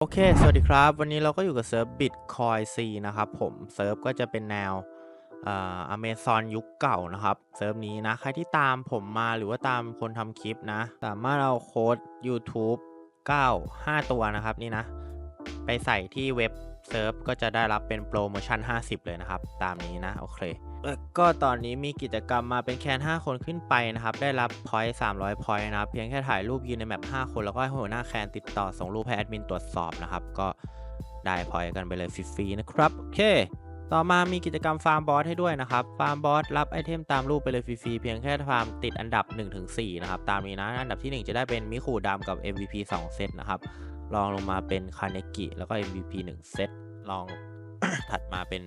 โอเค สวัสดีครับ วันนี้เราก็อยู่กับเซิร์ฟ Bitcoin C นะครับผม เซิร์ฟก็จะเป็นแนวอ่าอเมซอนยุคเก่านะครับ เซิร์ฟนี้นะ ใครที่ตามผมมาหรือว่าตามคนทำคลิปนะ สามารถเอาโค้ด YouTube 9 5 ตัวนะครับนี่นะ ไปใส่ที่เว็บ เซิร์ฟก็จะได้รับเป็นโปรโมชั่น 50 เลยนะครับ ตามนี้นะ โอเค ก็ตอนนี้มีกิจกรรมมาเป็นแคน5 คนขึ้นไปนะครับ ได้รับพอยต์300พอยต์นะครับ เพียงแค่ถ่ายรูปยืนในแมป5คนแล้วก็ให้หัวหน้าแคนติดต่อส่งรูปให้แอดมินตรวจสอบนะครับ ก็ได้พอยต์กันไปเลยฟรีๆนะครับ โอเคต่อมามีกิจกรรมฟาร์มบอสให้ด้วยนะครับ ฟาร์มบอสรับไอเทมตามรูปไปเลยฟรีๆ เพียงแค่ฟาร์มติดอันดับ 1-4 นะครับ ตามนี้นะ อันดับที่ 1 จะได้เป็นมิคูดำกับ MVP 2 เซตนะครับ ลองลงมาเป็นคาเนกิแล้วก็ MVP 1 เซตลองถัดมาเป็น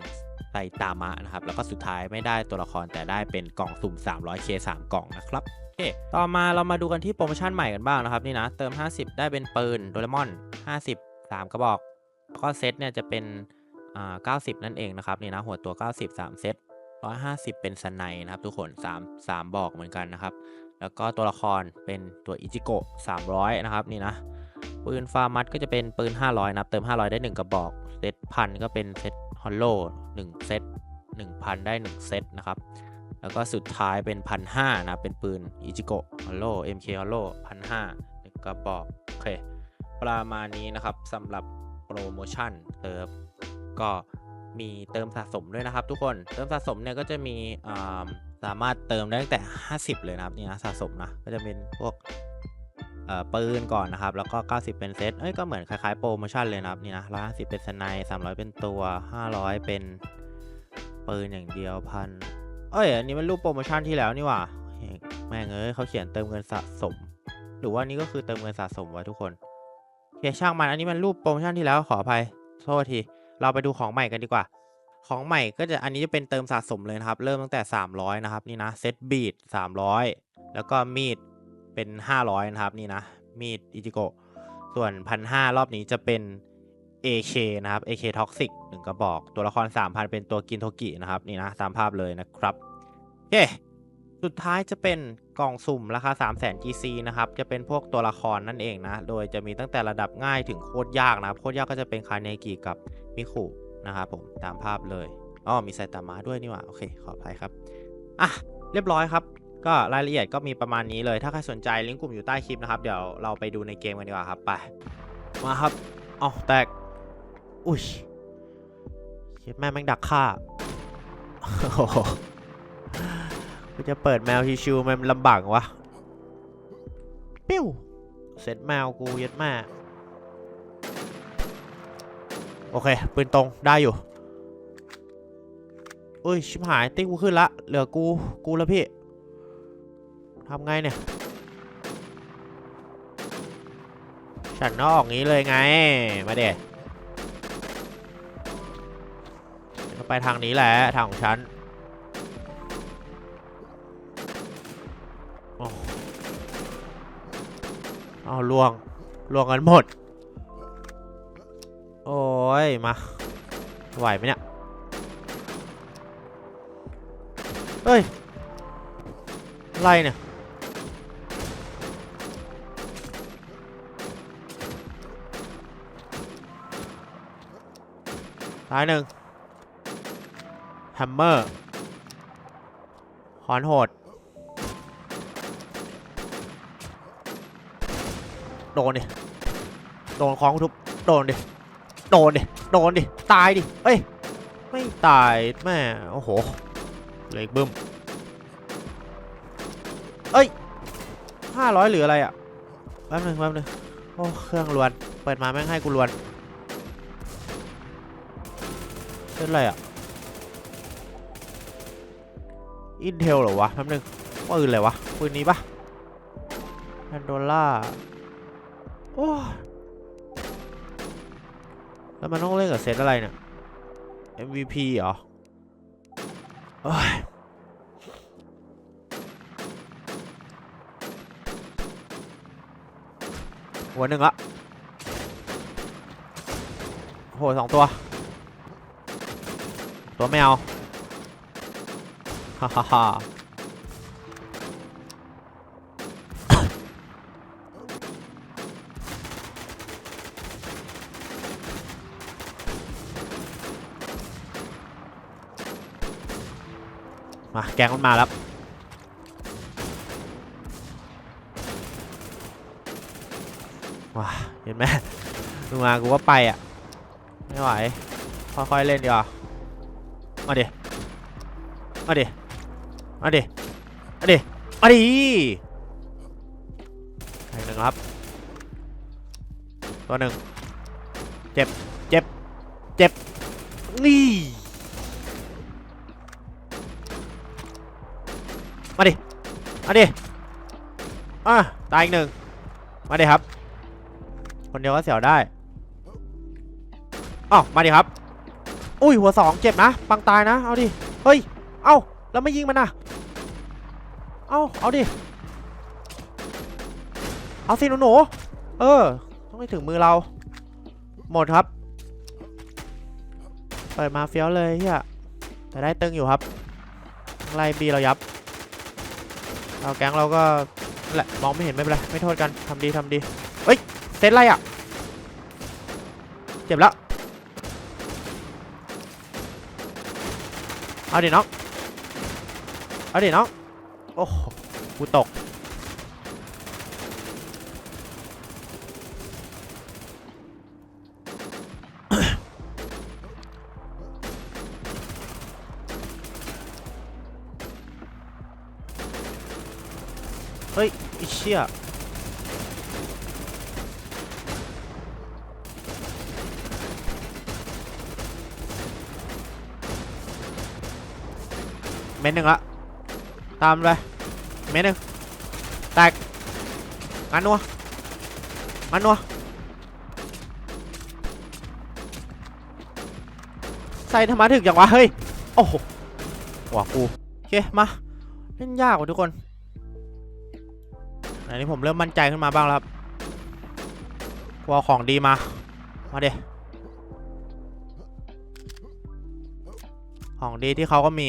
ไซตามะนะครับ แล้วก็สุดท้ายไม่ได้ตัวละครแต่ได้เป็นกล่องสุ่ม 300k 3 กล่องนะครับโอเคต่อมาเรามาดูกันที่โปรโมชั่นใหม่กันบ้างนะครับนี่นะ เติม 50 ได้เป็นปืนโดเรมอน 50 3 กระบอก แล้วก็เซตเนี่ยจะเป็นอ่า90 นั่นเองนะครับนี่นะหัวตัว 90 3 เซต150 เป็นสไนนะครับทุกคน 3 3 บอกเหมือนกันนะครับ แล้วก็ตัวละครเป็นตัวอิจิโกะ300 นะครับนี่นะ ปืนฟาร์มัดก็จะเป็นปืน 500 นะครับ เติม 500 ได้ 1 กระบอก เซตพันก็เป็นเซตฮอลโล่1เซต1,000 ได้ 1 เซตนะครับ แล้วก็สุดท้ายเป็น 1,500 นะ เป็นปืนอิจิโกะฮอลโล่ MK ฮอลโล1,500หนึ่งกระบอก โอเค ประมาณนี้นะครับสำหรับโปรโมชั่นเติมก็มีเติมสะสมด้วยนะครับ ทุกคน เติมสะสมเนี่ยก็จะมีสามารถเติมได้ตั้งแต่ 50 เลยนะครับนี่นะสะสมนะ ก็จะเป็นพวก ปืนก่อนนะครับ แล้วก็ 90 เป็นเซต เอ้ย ก็เหมือนคล้ายๆโปรโมชั่นเลยนะครับ นี่นะ150เป็นสไน300เป็นตัว500เป็นปืนอย่างเดียวพันเอ้ย อันนี้มันรูปโปรโมชั่นที่แล้วนี่หว่าแม่งเอ้ยเขาเขียนเติมเงินสะสม หรือว่านี่ก็คือเติมเงินสะสมไว้ทุกคนโอเคช่างมัน อันนี้มันรูปโปรโมชั่นที่แล้วขออภัย โทษที เราไปดูของใหม่กันดีกว่า ของใหม่ก็จะอันนี้จะเป็นเติมสะสมเลยนะครับ เริ่มตั้งแต่ 300 นะครับ นี่นะ เซตบีด300 แล้วก็มีด เป็น 500 นะครับนี่นะ มีดอิจิโกะส่วน 1,500 รอบนี้จะเป็น AK นะครับ AK Toxic หนึ่งกระบอก ตัวละคร 3,000 เป็นตัวกินโทกินะครับ นี่นะตามภาพเลยนะครับโอเคสุดท้ายจะเป็นกล่องสุ่มราคา300,000 GC นะครับ จะเป็นพวกตัวละครนั่นเองนะ โดยจะมีตั้งแต่ระดับง่ายถึงโคตรยากนะครับ โคตรยากก็จะเป็นคาเนกิกับมิคุนะครับผมตามภาพเลยอ๋อมีไซตามะด้วยนี่หว่า โอเค ขออภัยครับ อะ เรียบร้อยครับ ก็รายละเอียดก็มีประมาณนี้เลย ถ้าใครสนใจลิงก์กลุ่มอยู่ใต้คลิปนะครับ เดี๋ยวเราไปดูในเกมกันดีกว่าครับ ไป มาครับเอาแตก อุ้ยเียแม่แม่งดักฆ่าโอ้โหกูจะเปิดแมวชิวๆมันลำบากวะ ปิ้ว เสร็จแมวกูย็ดแม่โอเค ปืนตรงได้อยู่ อุ้ย ชิบหาย ติ๊กกูขึ้นละ เหลือกู กูแล้วพี่ ทำไงเนี่ย ฉันนอกงี้เลยไง มาเด็ก็ไปทางนี้แหละ ทางของฉันเอาล่วงล่วงกันหมด โอ้ย มา ไหวไหมเนี่ย เฮ้ย ไรเนี่ย ท้ายหนึ่งแฮมเมอร์หอนโหด โดนดิ โดนของทุบ โดนดิ โดนดิ โดนดิ ตายดิ เอ้ย ไม่ตายแม่ โอ้โห เหลยบึ้ม เอ้ยห้าร้อยหรืออะไรอะ แป๊บหนึงแป๊บหนึงโอ้ เครื่องลวน เปิดมาแม่งให้กูลวน เป็นอะไรอะอินเทลเหรอวะแป๊บนึงปืนอะไรวะปืนนี้ปะแพนโดล่าโอ้แล้วมันต้องเล่นกับเซตอะไรเนี่ย MVP เหรอโอ้ยหัวหนึ่งละโหสองตัว ตัวไม่เอาฮ่าฮ่าฮ่ามาแกงมันมาแล้วว้าเห็นไหมดูมากูว่าไปอะ ไม่ไหว ค่อยๆเล่นดีกว่า มาดิมาดิมาดิมาดิมาดิอีกหนึ่งครับ ตัวหนึ่งเจ็บ เจ็บ เจ็บ นี่มาดิมาดิอะตายอีกหนึ่งมาดิครับ คนเดียวก็เสียวได้อ้าวมาดิครับ อุ้ยหัวสองเจ็บนะปังตายนะ เอาดิ เฮ้ย เอ้า แล้วไม่ยิงมันนะเอ้า เอาดิ เอาสิหนูหนูเออ ต้องให้ถึงมือเรา หมดครับ เปิดมาเฟี้ยวเลยเฮียแต่ได้ตึงอยู่ครับไล่บีเรายับ เราแก๊งเราก็แหละมองไม่เห็นไม่เป็นไรไม่โทษกันทำดีทำดี เฮ้ย เซตอะไรอะ เจ็บแล้ว เอาดิน้อง เอาดิน้อง โอ้โหกูตก เฮ้ยไอ้เชี่ย เม็ดหนึ่งละตามไปเม็ดหนึ่งแตกงานนัวงานนัวใส่ธรรมะถึกอย่างวะเฮ้ยโอ้โหหัวกูโอเคมาเล่นยากกว่าทุกคนอันนี้ผมเริ่มมั่นใจขึ้นมาบ้างแล้วครับกลัวของดีมา มาเดของดีที่เขาก็มี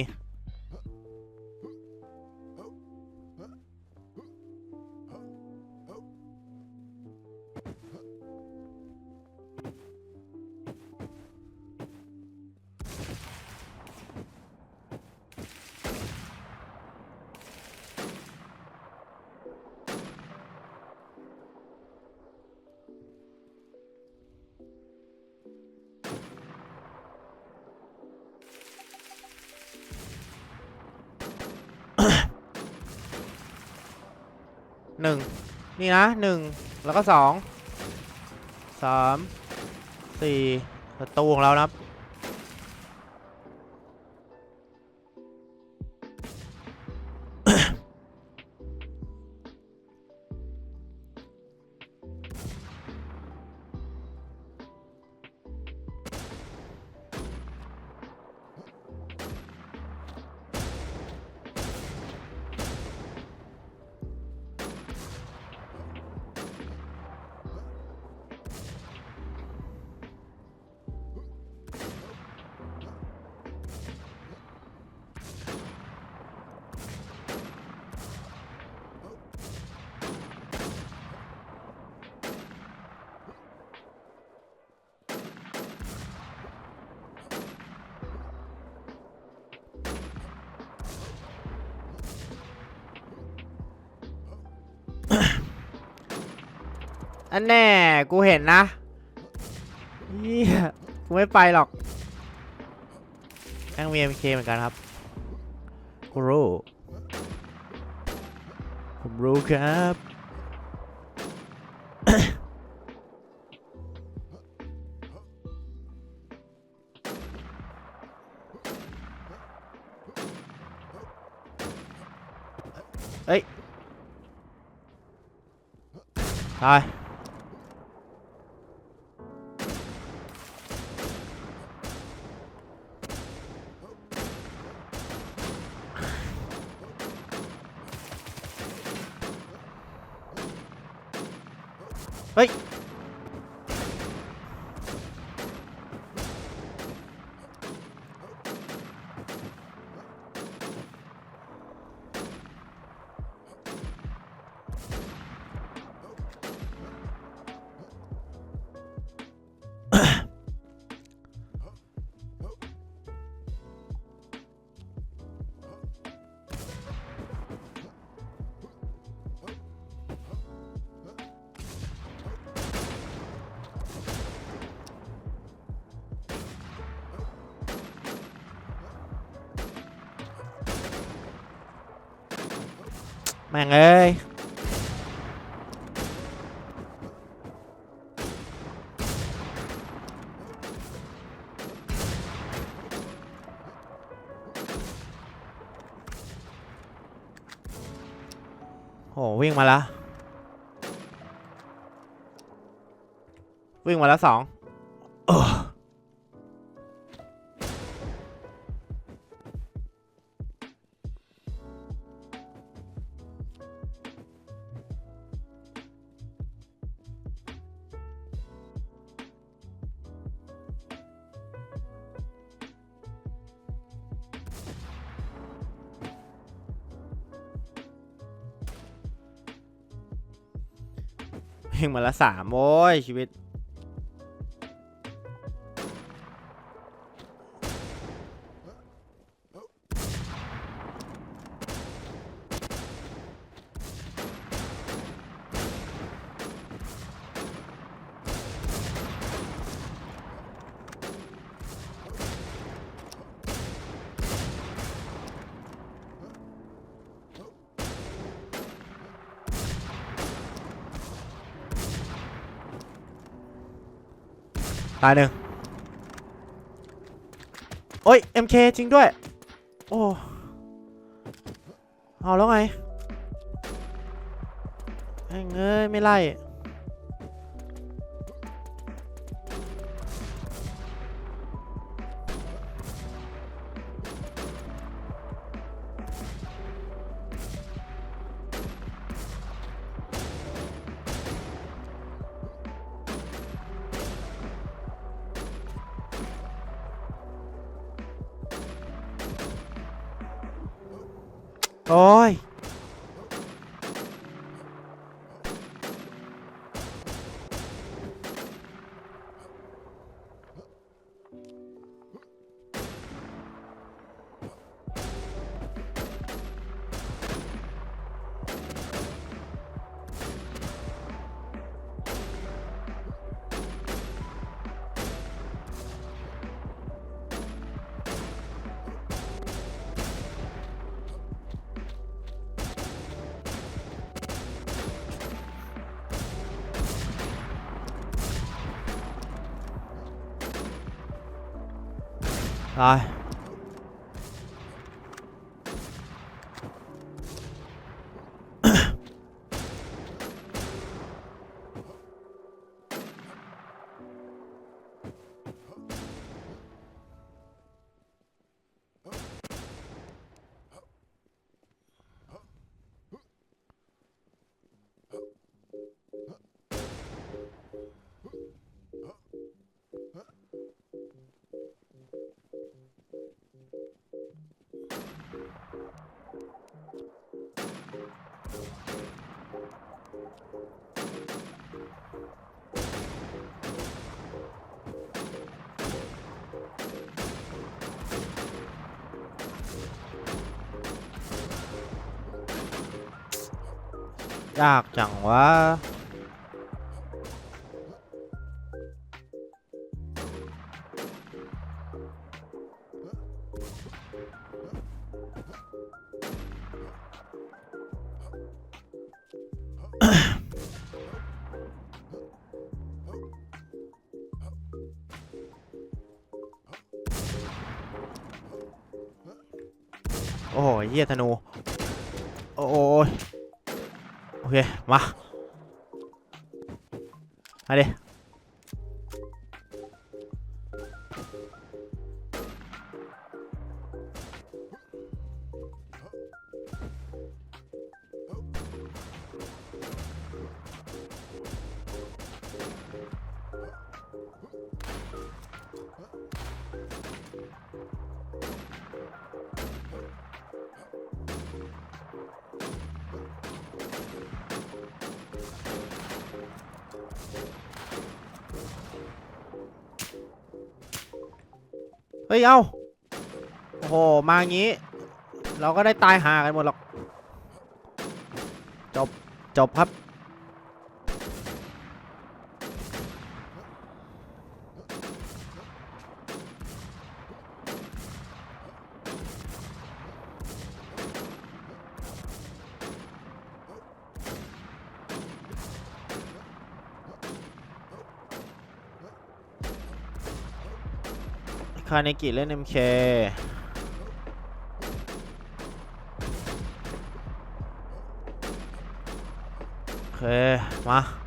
นะหนึ่งแล้วก็สองสามสี่ประตูของเรานะครับ อันแน่กูเห็นนะเฮียกูไม่ไปหรอกแม่งมี MK เหมือนกันครับกูรู้ผมรู้ครับเฮ้ย ตาย แม่งเอ้ยโหวิ่งมาแล้ว วิ่งมาแล้วสอง งมาแล้วสามโอ้ยชีวิต ตายหนึ่งโอ้ย MK จริงด้วย โอ้ เอาแล้วไงเอ้ยไม่ไล่ โอ้ย ต ยากจังวะโอ้โหเหี้ยธนู มามาดิ ฮ้ย เอ้า โอ้โห มางี้ เราก็ได้ตายหากันหมดหรอก จบ จบครับาเนกิเล่น MK โอเค มา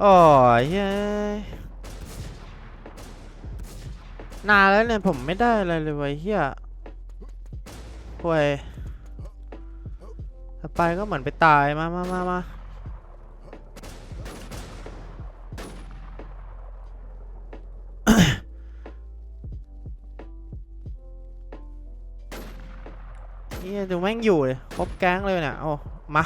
โอ้ยเย้ยนานแล้วเนี่ยผมไม่ได้อะไรเลยว้ยเฮียห่วยถ้าไปก็เหมือนไปตายมามามามาเฮียดูแม่งอยู่เลยครบแก๊งเลยเนี่ยโอ้มา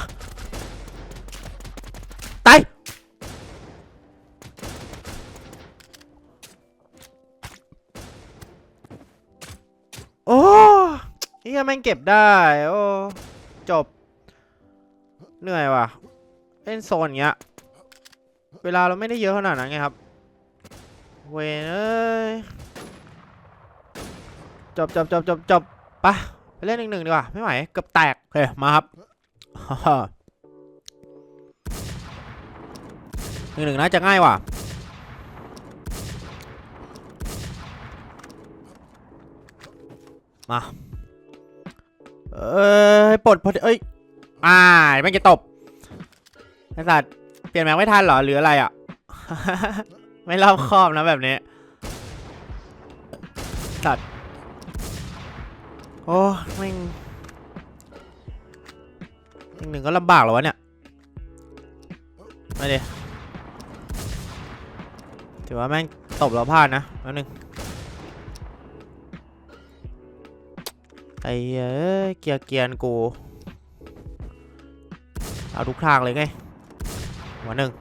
ยแม่งเก็บได้ โอ้จบ เหนื่อยว่ะ เล่นโซนเงี้ย เวลาเราไม่ได้เยอะขนาดนั้นไงครับ เวนเอ้ย จบจบจบจบจบปะไปเล่นหนึ่งหนึ่งดีกว่า ไม่ไหวเกือบแตกโอเคมาครับหนึ่งหนึ่งน่าจะง่ายว่ะมา เอ้ยปลดพอดีเอ้ยอ่าแม่จะตบไอสัตว์เปลี่ยนแม็กไม่ทันเหรอหรืออะไรอะ ไม่รอบคอบนะแบบนี้สัตว์โอ้แม่งหนึ่งหนึ่งก็ลำบากเหรอวะเนี่ยไม่ดิถือว่าแม่งตบเราพลาดนะแป๊บนึง อ้เอ้เกียร์เกียร์กูเอาทุกทางเลยไงหัวหนึ่ง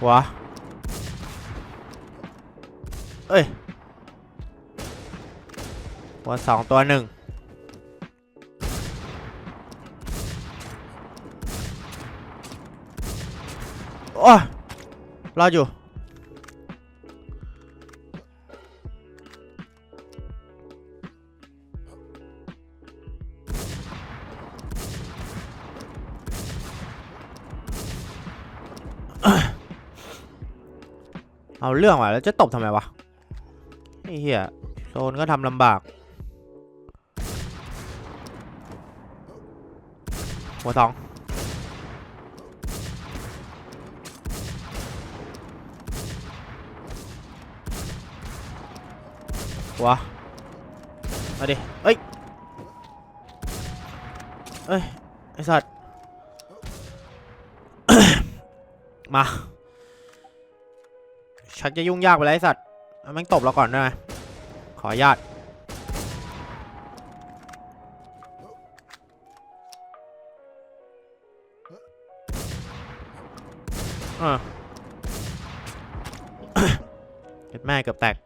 หัวเอ้ยหัวสองตัวหนึ่งโอ้ รออยู่ เอาเรื่องว่ะแล้วจะตบทำไมวะไอ้เหี้ยโซนก็ทำลำบาก หัวสอง หัวมาดิเอ้ยเอ้ย ไอ้สัตว์ มา ชักจะยุ่งยากไปแล้วไอสัตว์เอาแม่งตบเราก่อนได้ไหมขออนุญาตเออเก็บแม่เกือบแตก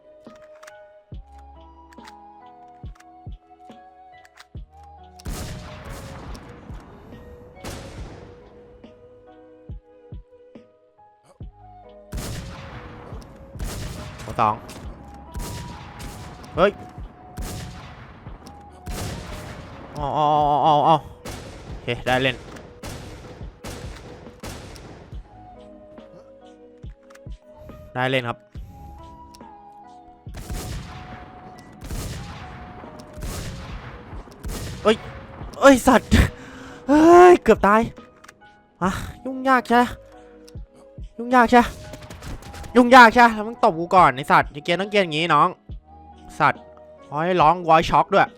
สองเฮ้ยอ๋ออ๋ออ๋ออ๋อโอเค ได้เล่นได้เล่นครับ เอ้ย เอ้ย สัตว์ เฮ้ย เกือบตาย อะ ยุ่งยากใช่ ยุ่งยากใช่ ยุ่งยากใช่แล้วมึงตบกูก่อนไอสัตว์อย่าเกียนต้องเกียนอย่างงี้น้อง สัตว์ขอให้ร้องวอยช็อกด้วย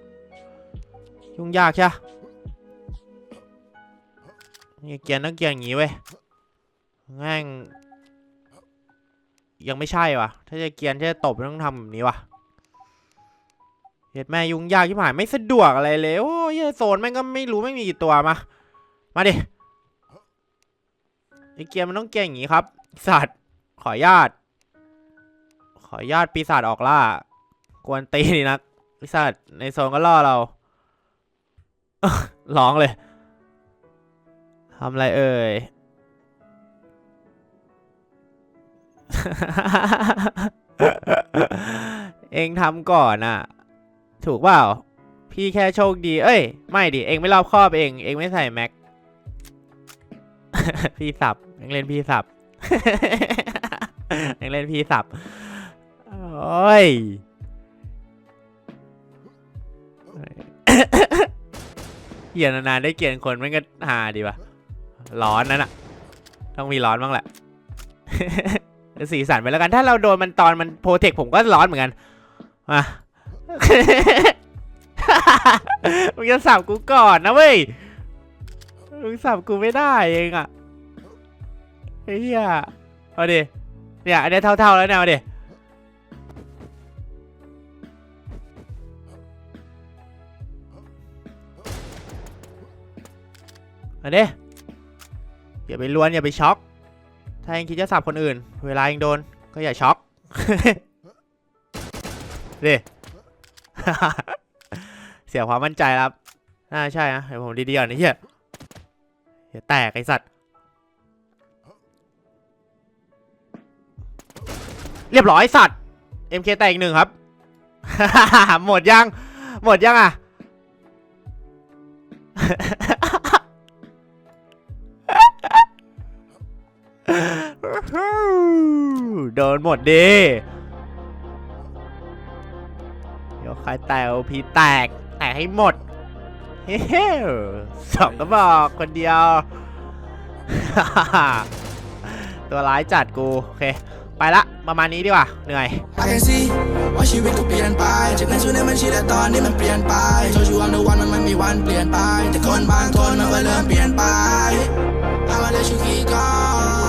ยุ่งยากใช่อย่าเกียนต้องเกียนอย่างงี้เว้ยแม่งยังไม่ใช่วะถ้าจะเกียนถ้าจะตบต้องทำแบบนี้วะเฮ็ดแม่ยุ่งยากที่หายไม่สะดวกอะไรเลยโอ้ยโซนแม่งก็ไม่รู้ไม่มีกี่ตัวมา มาดิไอเกียร์มันต้องเก่งอย่างนี้ครับ สัตว์ ขออนุญาต ขออนุญาตปีศาจออกล่า กวนตีนี่นักปีศาจในโซนก็ล่อเราร้องเลยทำอะไรเอ่ย เองทำก่อนอะถูกเปล่า พี่แค่โชคดี เอ้ย ไม่ดิ เองไม่รอบคอบเอง เองไม่ใส่แม็ก พี่สับเองเล่นพี่สับ เองเล่นพี่สับโอ้ยเกียนนานๆได้เกียนคนมันก็หาดีปะร้อนนั่นอะต้องมีร้อนบ้างแหละสีสันไปแล้วกันถ้าเราโดนมันตอนมันโปรเทคผมก็ร้อนเหมือนกันมามึงจะสับกูก่อนนะเว้ยมึงสับกูไม่ได้เองอะไอ้เหี้ยเอาดิ เนี่ยอันนี้เท่าๆแล้วเนี่ยเอาดิเอาดิอย่าไปล้วนอย่าไปช็อก ถ้าเองคิดจะสับคนอื่น เวลาเองโดนก็อย่าช็อกดิเสียความมั่นใจครับน่าใช่นะเดี๋ยวผมดีๆก่อนไอ้เหี้ยเดี๋ยวแตกไอ้สัตว์ เรียบร้อยสัตว์ MK แตกอีกหนึ่งครับ หมดยัง หมดยังอะ โดนหมดดิเดี๋ยวใครแตกพีแตก แตกให้หมด เฮ้ยสองก็บอกคนเดียว ตัวร้ายจัดกู โอเค ไปละ ประมาณนี้ดีกว่าเหนื่อยว่าชีวิตกูเปลี่ยนไปจากนั้นสู่ในบัญชีและตอนนี้มันเปลี่ยนไป Told you I'm the มันมัมีวันเปลี่ยนไป แต่คนบางคนมันก็เริ่มเปลี่ยนไป I'ma let you keep going